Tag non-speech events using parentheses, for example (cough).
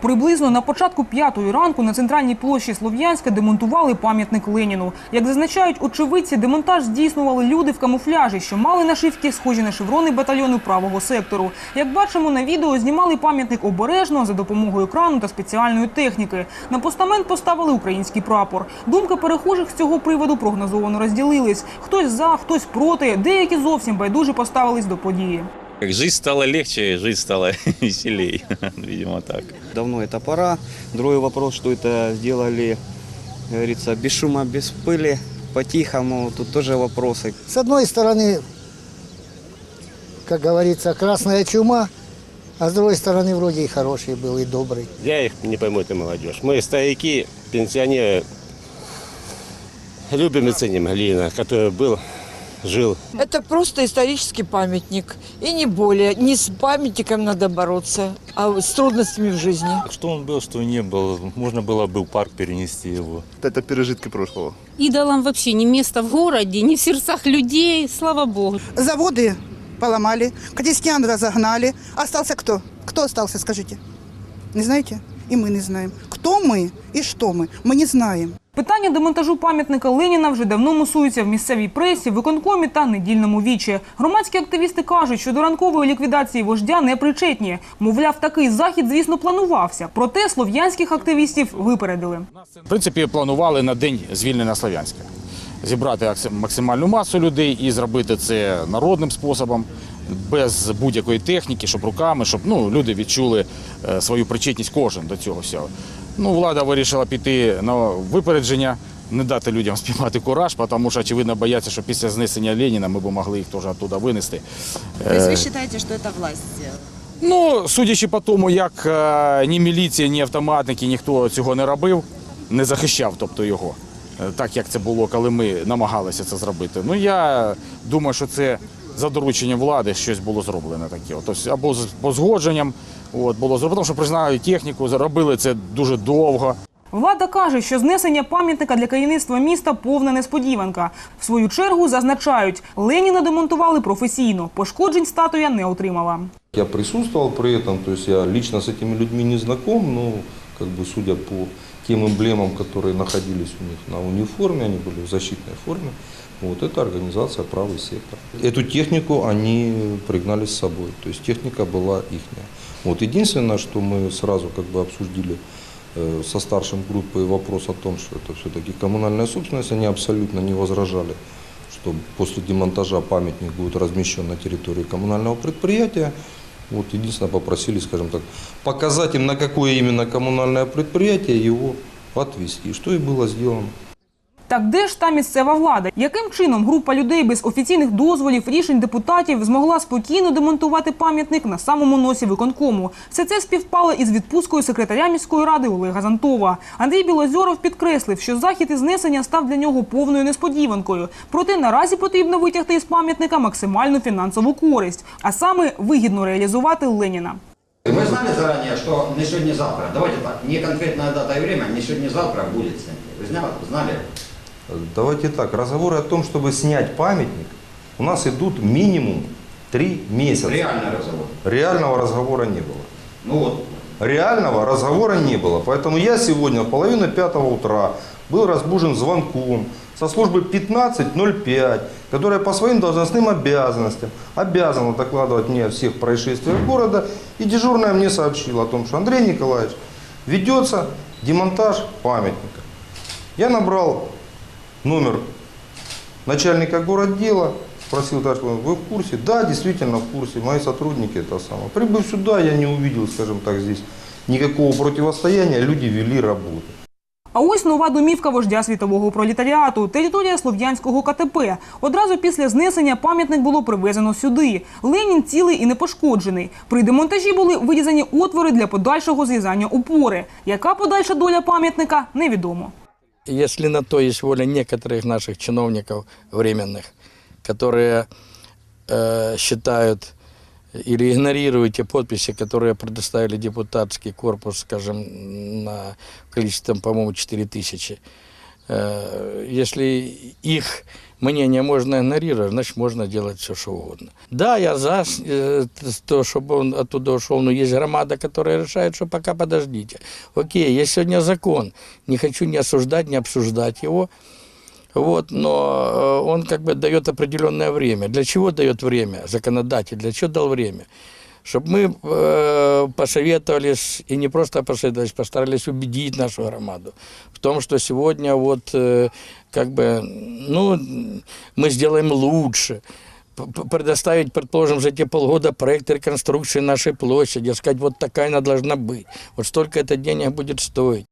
Приблизно на початку п'ятої ранку на центральній площі Слов'янська демонтували пам'ятник Леніну. Як зазначають очевидці, демонтаж здійснювали люди в камуфляжі, що мали нашивки, схожі на шеврони батальйону правого сектору. Як бачимо на відео, знімали пам'ятник обережно за допомогою крану та спеціальної техніки. На постамент поставили український прапор. Думки перехожих з цього приводу прогнозовано розділились. Хтось за, хтось проти, деякі зовсім байдуже поставились до події. Как жизнь стала легче, жизнь стала (laughs) веселее. (laughs) Видимо, так. Давно это пора. Другой вопрос, что это сделали, как говорится, без шума, без пыли, по-тихому. Тут тоже вопросы. С одной стороны, как говорится, красная чума, а с другой стороны, вроде и хороший был, и добрый. Я их не пойму, это молодежь. Мы старики, пенсионеры, любим и ценим Ленина, который был, жил. Это просто исторический памятник. И не более. Не с памятником надо бороться, а с трудностями в жизни. Что он был, что не был. Можно было бы в парк перенести его. Это пережитки прошлого. Идолам вообще не место в городе, не в сердцах людей, слава богу. Заводы поломали, крестьян разогнали. Остался кто? Кто остался, скажите? Не знаете? И мы не знаем. Кто мы и что мы? Мы не знаем. Питання демонтажу пам'ятника Леніна вже давно мусується в місцевій пресі, виконкомі та недільному вічі. Громадські активісти кажуть, що до ранкової ліквідації вождя не причетні. Мовляв, такий захід, звісно, планувався. Проте слов'янських активістів випередили. В принципі, планували на день звільнення Слов'янська. Зібрати акс- максимальну масу людей і зробити це народним способом, без будь-якої техніки, щоб руками, щоб ну, люди відчули е, свою причетність кожен до цього всього. Ну, влада вирішила піти на випередження, не дати людям спіймати кураж, тому що, очевидно, бояться, що після знесення Леніна ми б могли їх теж оттуда винести. То есть вы считаете, что это власть сделала? Ну, судячи по тому, як е, ні міліція, ні автоматники, ніхто цього не робив, не захищав, тобто його, е, так як це було, коли ми намагалися це зробити. Ну я думаю, що це за дорученням влади щось було зроблено таке. Тобто, або з по згодженням от, було зроблено, тому що признали техніку, зробили це дуже довго. Влада каже, що знесення пам'ятника для керівництва міста повна несподіванка. В свою чергу зазначають, Леніна демонтували професійно, пошкоджень статуя не отримала. Я присутствовал при этом, то есть я лично с этими людьми не знаком, но как бы судя по тем эмблемам, которые находились у них на униформе, они были в защитной форме, вот это организация «Правый сектор». Эту технику они пригнали с собой, то есть техника была ихняя. Вот единственное, что мы сразу как бы обсудили э, со старшим группой вопрос о том, что это все-таки коммунальная собственность, они абсолютно не возражали, что после демонтажа памятник будет размещен на территории коммунального предприятия. Вот единственное попросили, скажем так, показать им, на какое именно коммунальное предприятие его отвезти, что и было сделано. Так де ж та місцева влада? Яким чином група людей без офіційних дозволів, рішень депутатів змогла спокійно демонтувати пам'ятник на самому носі виконкому? Все це співпало із відпусткою секретаря міської ради Олега Зантова. Андрій Білозоров підкреслив, що захід із знесення став для нього повною несподіванкою. Проте наразі потрібно витягти із пам'ятника максимальну фінансову користь, а саме вигідно реалізувати Леніна. Вы знали заранее, что не сегодня-завтра, давайте так, не конкретная дата и время, не сегодня-завтра будет знали? знали? Давайте так, разговоры о том, чтобы снять памятник, у нас идут минимум три месяца. Реальный разговор. Реального разговора не было. Ну вот, Реального разговора не было. Поэтому я сегодня в половине пятого утра был разбужен звонком со службы 1505, которая по своим должностным обязанностям обязана докладывать мне о всех происшествиях города. И дежурная мне сообщила о том, что Андрей Николаевич ведется демонтаж памятника. Я набрал номер начальника городдела, спросил, «Товарищ полковник, вы в курсе? Да, действительно в курсе, мои сотрудники это самое. Прибыв сюда, я не увидел, скажем так, здесь никакого противостояния, люди вели работу. А ось нова домівка вождя світового пролетаріату, територія слов'янського КТП. Одразу після знесення пам'ятник було привезено сюди. Ленін цілий і непошкоджений. При демонтажі були вирізані отвори для подальшого зрізання опори. Яка подальша доля пам'ятника, невідомо. Если на то есть воля некоторых наших чиновников временных, которые э, считают или игнорируют те подписи, которые предоставили депутатский корпус, скажем, на количеством, по-моему, 4 тысячи, Э, Если их мнение можно игнорировать, значит можно делать все, что угодно. Да, я за э, то, чтобы он оттуда ушел, но есть громада, которая решает, что пока подождите. Окей, есть сегодня закон, не хочу ни осуждать, ни обсуждать его. Вот, но э, он как бы дает определенное время. Для чего дает время законодатель? Для чего дал время? Чтобы мы э, посоветовались, и не просто посоветовались, постарались убедить нашу громаду в том, что сегодня вот э, как бы, ну, мы сделаем лучше. П- п- предоставить, предположим, за эти полгода проект реконструкции нашей площади, сказать, вот такая она должна быть, вот столько это денег будет стоить.